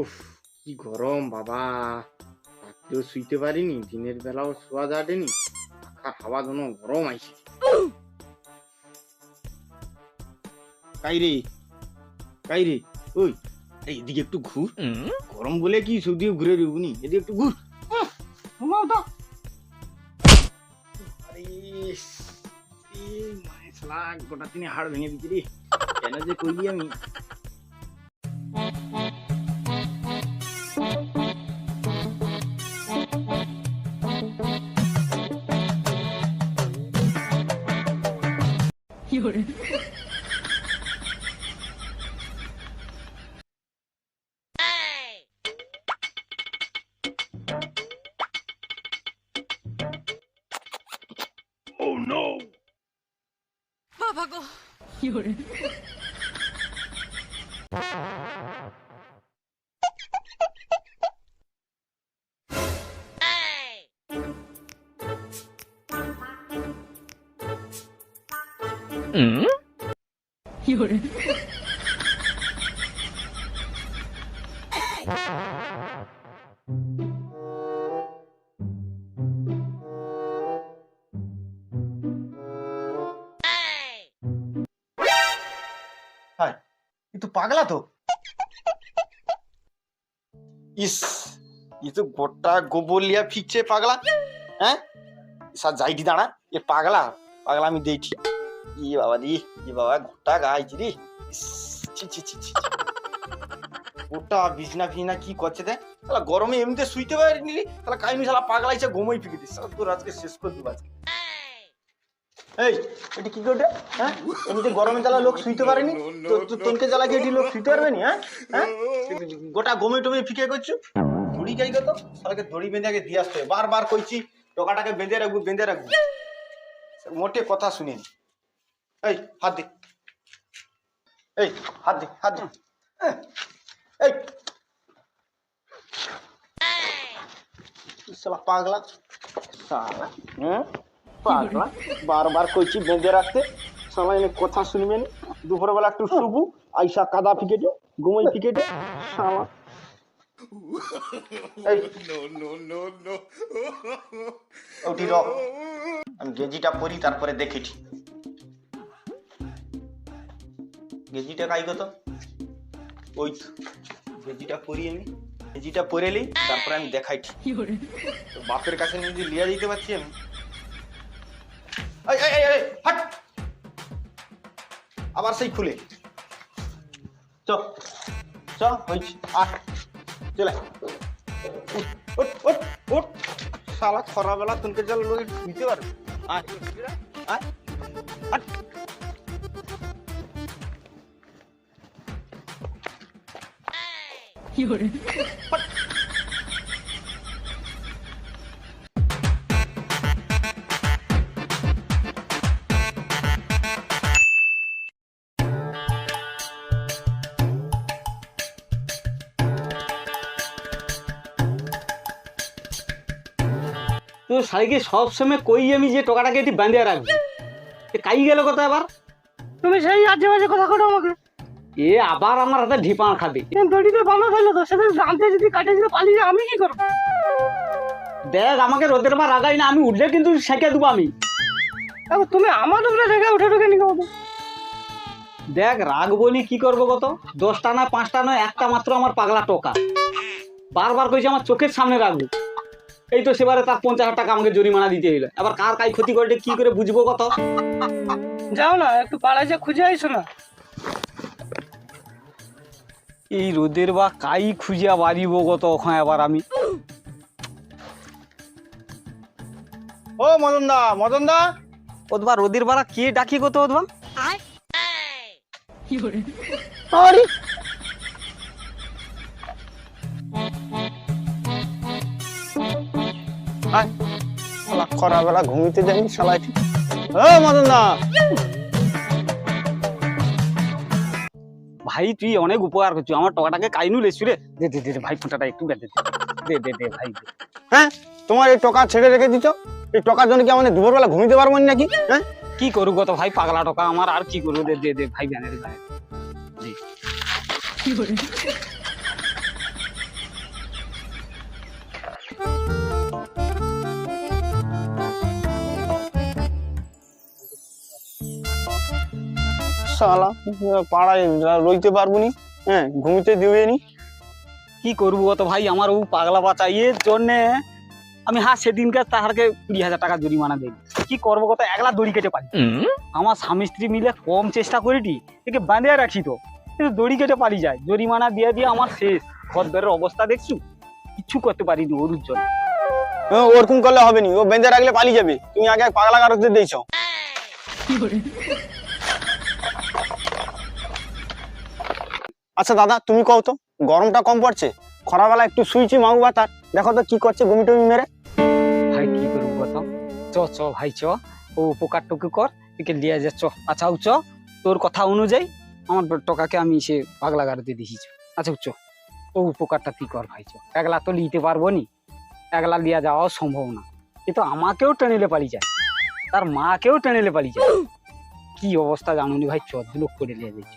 উফ কি গরম বাবা। রাত্রেও শুইতে পারিনি দিনের বেলাও শোয়া যাটেনি পাখার হাওয়া যেন গরম আইছে। কাই রে? কাই রে? ওই এদিকে একটু ঘুর। গরম বলে কি সৌদিও ঘুরে রেবুনি এদিকে একটু ঘুর। ঘুমাও তো। গোটা দিনে হাড় ভেঙে দিচ্ছি রে। কেন যে আমি? 有人。哎。Oh no. 我报告有人。হায় এ তো পাগলা তো। ইস, এ তো গোটা গোবলিয়া ফিকছে পাগলা হ্যাঁ? সা যাইটি দাঁড়া, এ পাগলা পাগলা আমি দেখি ই বাবা দি ই বাবা গোটা রে বিছনা ফিছনা কি করছে তাহলে গরমে এমনিতে শুইতে পারিনি তাহলে কাইমি শালা পাগলাইছে ঘুমোই ফিকে দিস তোর আজকে শেষ করে দেবো আজকে এই এটা কি করবে হ্যাঁ এমনিতে গরমে জ্বালা লোক শুইতে পারেনি তোনকে জ্বালা কি এটি লোক শুইতে পারবে নি হ্যাঁ হ্যাঁ গোটা গমে টমে ফিকে করছ দড়ি গাই কত তাহলে দড়ি বেঁধে আগে দিয়ে আসতে। বারবার কইছি টোকাটাকে বেঁধে রাখব বেঁধে রাখব মোটে কথা শুনিনি এই হাত দে। এই হাত দে হাত দে। এই। শালা পাগলা। শালা পাগলা। বারবার কইছি বেঁধে রাখতে। শালা এনে কথা শুনবেন। দুপুরবেলা একটু শুবু আইসা কাদা ফিকেটে ঘুমাই ফিকেটে শালা এই। উঠি র। আমি গেঞ্জিটা পরি তারপরে দেখেছি গেঞ্জিটা কাই কত? ওই তো গেঞ্জিটা পরি আমি। গেঞ্জিটা পরে লি তারপরে আমি 人，তো বাপের কাছে নিয়ে যদি লিয়া দিতে পারছি আমি। হাট! আবার সেই খুলে। চ চ হয়েছি। আট চলে। ওট উঠ উঠ শালা খরাবেলা তুনকে জল লোক বুঝতে পারবে। আয়। আয়। হাট! তো শাড়িকে সব সময় কই আমি যে টোকাটাকে এটি বাঁধিয়ে রাখবি। এ কাই গেল কথা এবার তুমি সেই আজে বাজে কথা করো আমাকে। এ আবার আমার হাতে ঢিপান খাবে। দড়িতে বাঁধা থাকল তো সেদিন জানতে যদি কাটে যদি পালিয়ে আমি কি করব? দেখ আমাকে রোদের বার আগাই না আমি উঠলে কিন্তু শেখে দেবো আমি। তুমি আমার উপরে রেখে উঠে ঢুকে নিকে দেখ রাগ বলি কি করব কত দশটা না পাঁচটা নয় একটা মাত্র আমার পাগলা টোকা। বারবার কইছে আমার চোখের সামনে রাখব। এই তো সেবারে তার পঞ্চাশ হাজার টাকা আমাকে জরিমানা দিতে হইল। এবার কার কাই ক্ষতি করে কি করে বুঝব কত যাও না একটু পাড়ায় যে খুঁজে আইসো না। এই রোদের বা কাই খুঁজিয়া বাড়িব কত ওখানে আবার আমি। ও মদন দা মদন দা ওদবা রোদের বাড়া কে ডাকি কত ওদবা，আরে! আয় শালা খরাবেলা ঘুমিতে যাইনি শালা এটি ও মদন ভাই তুই অনেক উপকার করছিস। আমার টাকাটাকে কাইনু লেছু রে। দে দে দে ভাই ফুটাটা একটু বেঁধে দে। দে দে দে ভাই হ্যাঁ? তোমার এই টাকা ছেড়ে রেখে দিছো? এই টাকার জন্য কি আমাদের দুপুরবেলা ঘুমিতে পারব না নাকি? হ্যাঁ? কি করু তো ভাই পাগলা টাকা আমার আর কি করব? দে দে দে ভাই জানে রে ভাই জি কি 有 শালা পাড়ায় রইতে পারব নি হ্যাঁ ঘুমিতে দিবে নি। কি করব গত ভাই? আমার ও পাগলা বাচ্চা এর জন্যে আমি হ্যাঁ সেদিনকে তাহারকে কুড়ি হাজার টাকা জরিমানা দেই। কি করব কত একলা দড়ি কেটে পারি আমার স্বামী স্ত্রী মিলে কম চেষ্টা করিটি একে বাঁধিয়ে রাখি তো। কিন্তু দড়ি কেটে পারি যায়। জরিমানা দিয়ে দিয়ে আমার শেষ। ঘরদরের অবস্থা দেখছু? কিচ্ছু করতে পারিনি ওর জন্য। ওরকম করলে হবে নি। ও বেঁধে রাখলে পালিয়ে যাবে। তুমি আগে পাগলা কারকদের দিয়েছ। আচ্ছা দাদা তুমি কও তো গরমটা কম পড়ছে? খরাবেলা একটু শুইছি মাউ তার দেখো তো কি করছে বমি টমি মেরে। ভাই কি করব কত চ চ ভাই চ। ও উপকার টুকু কর একে লিয়ে যা চ। আচ্ছা চ তোর কথা অনুযায়ী আমার টাকাকে আমি সে পাগলা গাড়িতে দিয়েছি আচ্ছা চ। ও উপকারটা তুই কর ভাই চ। একলা তো লিতে পারব নি। একলা লিয়া যাওয়াও সম্ভব না। কিন্তু আমাকেও টেনেলে পারি যায়। তার মাকেও টেনেলে পারি যায়। কি অবস্থা জানুনি ভাই চোদ্দ লোক করে লিয়ে যাচ্ছে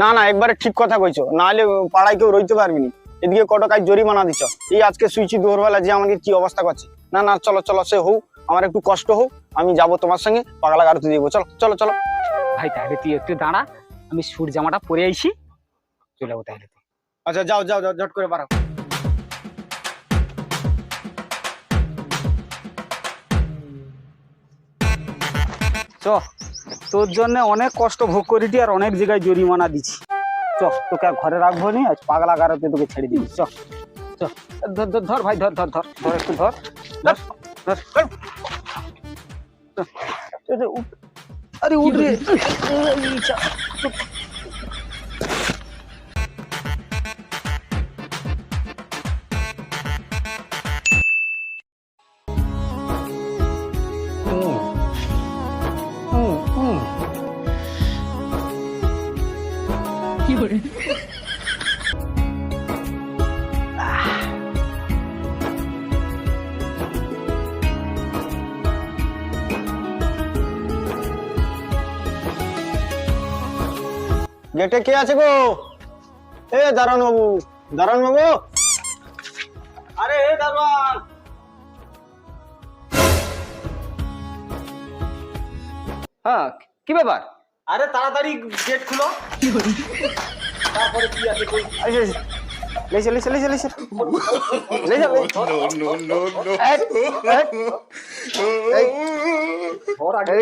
না না একবারে ঠিক কথা কইছো। নাহলে পাড়ায় কেউ রইতে পারবি নি। এদিকে কত কাজ জরিমানা দিছ। এই আজকে শুইছি দুপুরবেলা যে আমাকে কি অবস্থা করছে। না না চলো চলো সে হোক আমার একটু কষ্ট হোক আমি যাব তোমার সঙ্গে পাগলা গাড়িতে দিব চলো চলো চলো। ভাই তাহলে তুই একটু দাঁড়া আমি সুর জামাটা পরে আইছি। চলে যাব তাহলে তুই। আচ্ছা যাও যাও যাও ঝট করে বাড়াও চ। তোর জন্য অনেক কষ্ট ভোগ করিটি আর অনেক জায়গায় জরিমানা দিছি চ তোকে আর ঘরে রাখব নি আজ পাগলা গারোতে তোকে ছেড়ে দিবি। চ চ ধর ধর ধর ভাই ধর ধর ধর ধর একটু ধর ধর। আরে উঠ রে। গেটে কে আছে গো? এ দারোয়ান বাবু দারোয়ান বাবু আরে এ দারোয়ান! হ্যাঁ কি ব্যাপার? আরে তাড়াতাড়ি গেট খুলো। তারপরে কি আছে কই? আইসে লেছে লেছে লেছে লেছে লেছে ওর আগে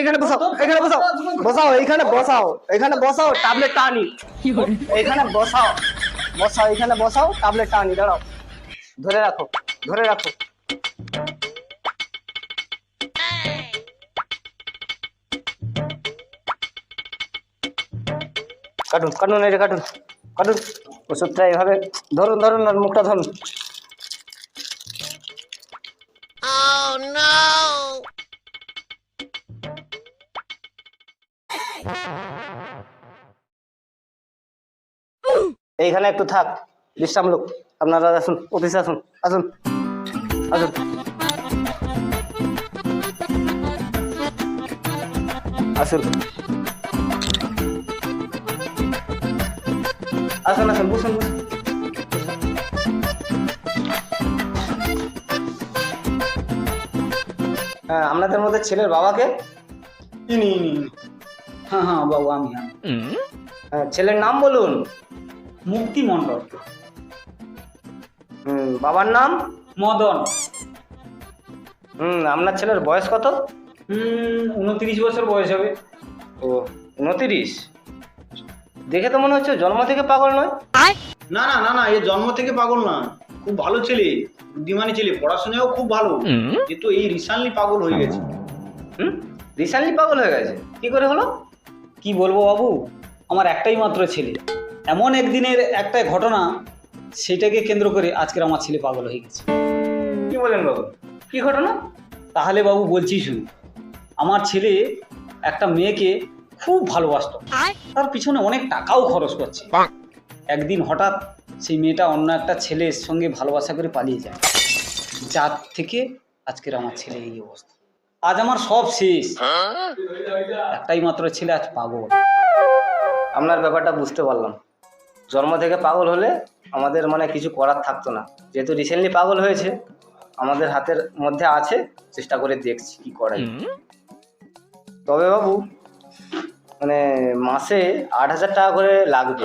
এখানে বসাও এখানে বসাও বসাও এখানে বসাও এখানে বসাও 有人，এখানে বসাও বসাও এখানে বসাও ট্যাবলেটটা আনি দাঁড়াও। ধরে রাখো ধরে রাখো। কাটুন কাটুন এটা কাটুন কাটুন। ওষুধটা এভাবে ধরুন ধরুন আর মুখটা ধরুন। এইখানে একটু থাক বিশ্রাম লোক আপনারা আসুন অফিসে আসুন আসুন আসুন। আসুন। আসুন আসুন বসুন। হ্যাঁ আপনাদের মধ্যে ছেলের বাবাকে? ইনি ইনি ইনি। হ্যাঁ হ্যাঁ বাবু আমি আমি। হ্যাঁ, ছেলের নাম বলুন। মুক্তি মণ্ডল। হুম, বাবার নাম? মদন। হুম আপনার ছেলের বয়স কত? হুম উনত্রিশ বছর বয়স হবে। ও উনতিরিশ? দেখে তো মনে হচ্ছে জন্ম থেকে পাগল নয়। না না না না এ জন্ম থেকে পাগল না। খুব ভালো ছেলে বুদ্ধিমানী ছেলে পড়াশোনাও খুব ভালো। কিন্তু এই রিসেন্টলি পাগল হয়ে গেছে। হুম? রিসেন্টলি পাগল হয়ে গেছে? কি করে হলো? কি বলব বাবু? আমার একটাই মাত্র ছেলে। এমন একদিনের একটা ঘটনা সেটাকে কেন্দ্র করে আজকের আমার ছেলে পাগল হয়ে গেছে। কি বলেন বাবু? কি ঘটনা? তাহলে বাবু বলছি শুনুন। আমার ছেলে একটা মেয়েকে খুব ভালোবাসত। তার পিছনে অনেক টাকাও খরচ করছে। একদিন হঠাৎ সেই মেয়েটা অন্য একটা ছেলের সঙ্গে ভালোবাসা করে পালিয়ে যায়। যার থেকে আজকের আমার ছেলে এই অবস্থা। আজ আমার সব শেষ। একটাই মাত্র ছেলে আজ পাগল। আপনার ব্যাপারটা বুঝতে পারলাম। জন্ম থেকে পাগল হলে আমাদের মানে কিছু করার থাকতো না। যেহেতু রিসেন্টলি পাগল হয়েছে আমাদের হাতের মধ্যে আছে চেষ্টা করে দেখছি কি করা তবে বাবু মানে মাসে আট হাজার টাকা করে লাগবে।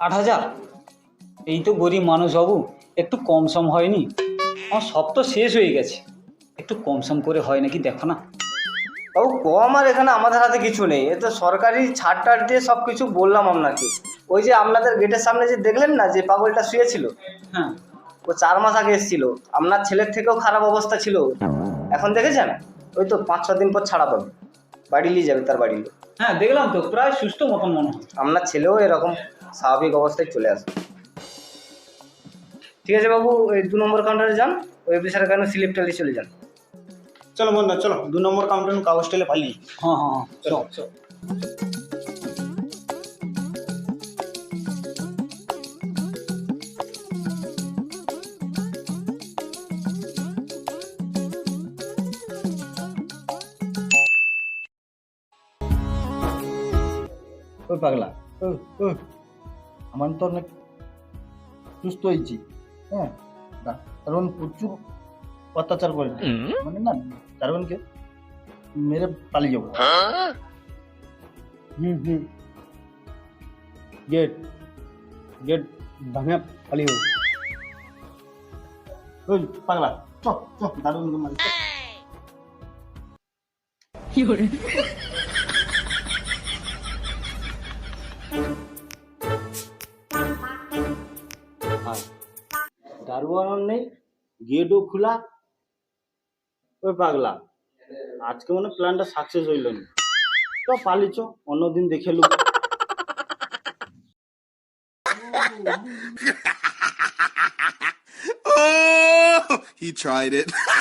আট হাজার? এই তো গরিব মানুষ বাবু একটু কম সম হয়নি। আমার সব তো শেষ হয়ে গেছে। একটু কম সম করে হয় নাকি দেখো না। বাবু কম আর এখানে আমাদের হাতে কিছু নেই। এ তো সরকারি ছাড় টাড় দিয়ে সব কিছু বললাম আপনাকে। ওই যে আপনাদের গেটের সামনে যে দেখলেন না যে পাগলটা শুয়েছিল? হ্যাঁ। ও চার মাস আগে এসেছিল। আপনার ছেলের থেকেও খারাপ অবস্থা ছিল। এখন দেখেছেন? ওই তো পাঁচ ছ দিন পর ছাড়া পাবে। বাড়ি নিয়ে যাবে তার বাড়ি। লোক হ্যাঁ দেখলাম তো প্রায় সুস্থ মতন মনে হয়। আপনার ছেলেও এরকম স্বাভাবিক অবস্থায় চলে আসবে। ঠিক আছে বাবু ওই দু নম্বর কাউন্টারে যান ওই অফিসারের কারণে স্লিপ টালি চলে যান। চলো বন্ধু চলো দু নম্বর কাউন্টার কাগজ টেলে পালিয়ে হ্যাঁ হ্যাঁ হ্যাঁ চলো। চল। ওই পাগলা। ওই ওই আমার তো অনেক সুস্থ হয়েছি। হ্যাঁ না- কারণ প্রচুর অত্যাচার করে মানে না কারণকে মেরে পালিয়ে যাব। হুম হুম। গেট গেট ভাঙে পালিয়ে যাব। ওই পাগলা চ চ দারুণ মারি চ। 有人，দারোয়ানও নেই গেটও খোলা ওই পাগলা। আজকে মনে প্ল্যানটা সাকসেস হইল না। তো পালিছ অন্যদিন দেখে look. Oh, he tried it.